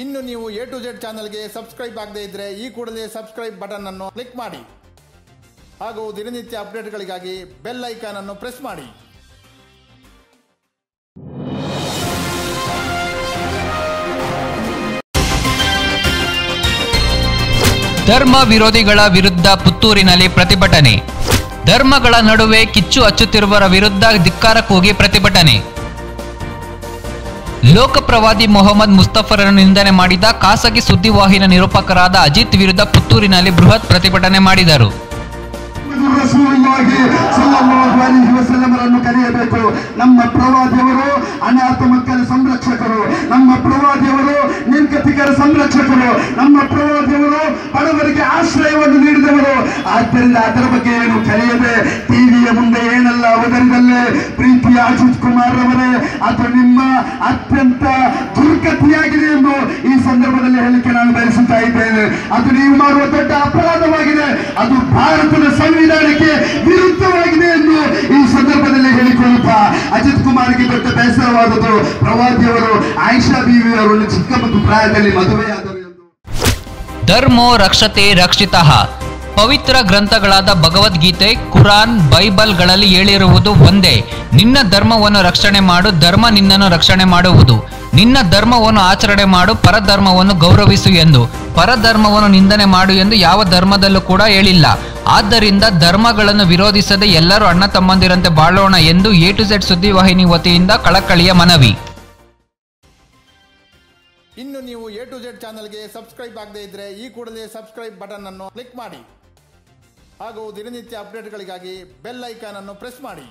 ಇನ್ನು ನೀವು A to Z ಚಾನಲ್ಗೆ ಸಬ್ಸ್ಕ್ರೈಬ್ ಆಗದೇ ಇದ್ರೆ ಈ ಕೂಡಲೇ ಸಬ್ಸ್ಕ್ರೈಬ್ ಬಟನ್ ಅನ್ನು ಕ್ಲಿಕ್ ಮಾಡಿ. ಹಾಗೂ ದಿನನಿತ್ಯ ಅಪ್ಡೇಟ್ಗಳಿಗಾಗಿ ಬೆಲ್ ಐಕಾನ್ ಅನ್ನು ಪ್ರೆಸ್ ಮಾಡಿ. ಧರ್ಮ ವಿರೋಧಿಗಳ ವಿರುದ್ಧ ಪುತ್ತೂರಿನಲ್ಲಿ ಪ್ರತಿಭಟನೆ. ಧರ್ಮಗಳ ನಡುವೆ ಕಿಚ್ಚು ಹಚ್ಚುತ್ತಿರುವವರ ವಿರುದ್ಧ ಧಿಕ್ಕಾರ ಕೂಗಿ ಪ್ರತಿಭಟನೆ. ಲೋಕಪ್ರವಾದಿ ಮೊಹಮ್ಮದ್ ಮುಸ್ತಫರನ್ನು ನಿಂದನೆ ಮಾಡಿದ ಖಾಸಗಿ ಸುದ್ದಿವಾಹಿನಿ ನಿರೂಪಕರಾದ ಅಜಿತ್ ವಿರುದ್ಧ ಪುತ್ತೂರಿನಲ್ಲಿ ಬೃಹತ್ ಪ್ರತಿಭಟನೆ ಮಾಡಿದರು. ಕರೆಯಬೇಕು ನಮ್ಮ ಪ್ರವಾದಿಯವರು ಅನಾಥ ಮಕ್ಕಳ ಸಂರಕ್ಷಕರು. ನಮ್ಮ ಪ್ರವಾದಿಯವರು ನಿರ್ಗತಿಕರ ಸಂರಕ್ಷಕರು. ನಮ್ಮ ಪ್ರವಾದಿಯವರು ಬಡವರಿಗೆ ಆಶ್ರಯವನ್ನು ನೀಡಿದವರು. ಆದ್ದರಿಂದ ಅದರ ಬಗ್ಗೆ ಏನು ಕರೆಯದೆ ಪ್ರೀತಿಯ ಅಜಿತ್ ಕುಮಾರ್ ಅವರೇ ಅದು ನಿಮ್ಮ ಅತ್ಯಂತ ದುರ್ಗತಿಯಾಗಿದೆ ಎಂದು ಈ ಸಂದರ್ಭದಲ್ಲಿ ಹೇಳಿಕೆ ನಾನು ಬಯಸುತ್ತಾ ಇದ್ದೇನೆ. ಅದು ನೀವು ಮಾಡುವ ದೊಡ್ಡ ಅಪರಾಧವಾಗಿದೆ. ಅದು ಭಾರತದ ಸಂವಿಧಾನಕ್ಕೆ ವಿರುದ್ಧವಾಗಿದೆ ಎಂದು ಈ ಸಂದರ್ಭದಲ್ಲಿ ಹೇಳಿಕೊಳ್ಳುತ್ತಾ ಅಜಿತ್ ಕುಮಾರ್ಗೆ ದೊಡ್ಡ ಬೇಸರವಾದದ್ದು ಪ್ರವಾದಿಯವರು, ಆಯಿಷಾ ಬೀವಿ ಅವರನ್ನು ಚಿಕ್ಕ ಮತ್ತು ಪ್ರಾಯದಲ್ಲಿ ಮದುವೆಯಾದರು ಎಂದು. ಧರ್ಮೋ ರಕ್ಷತೆ ರಕ್ಷಿತಃ. ಪವಿತ್ರ ಗ್ರಂಥಗಳಾದ ಭಗವದ್ಗೀತೆ, ಕುರಾನ್, ಬೈಬಲ್ಗಳಲ್ಲಿ ಹೇಳಿರುವುದು ಒಂದೇ. ನಿನ್ನ ಧರ್ಮವನ್ನು ರಕ್ಷಣೆ ಮಾಡು, ಧರ್ಮ ನಿನ್ನನ್ನು ರಕ್ಷಣೆ ಮಾಡುವುದು. ನಿನ್ನ ಧರ್ಮವನ್ನು ಆಚರಣೆ ಮಾಡು, ಪರಧರ್ಮವನ್ನು ಗೌರವಿಸು ಎಂದು. ಪರಧರ್ಮವನ್ನು ನಿಂದನೆ ಮಾಡು ಎಂದು ಯಾವ ಧರ್ಮದಲ್ಲೂ ಕೂಡ ಹೇಳಿಲ್ಲ. ಆದ್ದರಿಂದ ಧರ್ಮಗಳನ್ನು ವಿರೋಧಿಸದೆ ಎಲ್ಲರೂ ಅಣ್ಣ ತಮ್ಮಂದಿರಂತೆ ಬಾಳೋಣ ಎಂದು ಎ ಟು ಝೆಡ್ ಸುದ್ದಿವಾಹಿನಿ ವತಿಯಿಂದ ಕಳಕಳಿಯ ಮನವಿ. ಇನ್ನು ನೀವು ಎ ಟು ಜೆಡ್ ಚಾನಲ್ಗೆ ಸಬ್ಸ್ಕ್ರೈಬ್ ಆಗದೇ ಇದ್ರೆ ಈ ಕೂಡಲೇ ಸಬ್ಸ್ಕ್ರೈಬ್ ಬಟನ್ ಅನ್ನು ಕ್ಲಿಕ್ ಮಾಡಿ. ಹಾಗೂ ದಿನನಿತ್ಯ ಅಪ್ಡೇಟ್ಗಳಿಗಾಗಿ ಬೆಲ್ ಐಕಾನ್ ಅನ್ನು ಪ್ರೆಸ್ ಮಾಡಿ.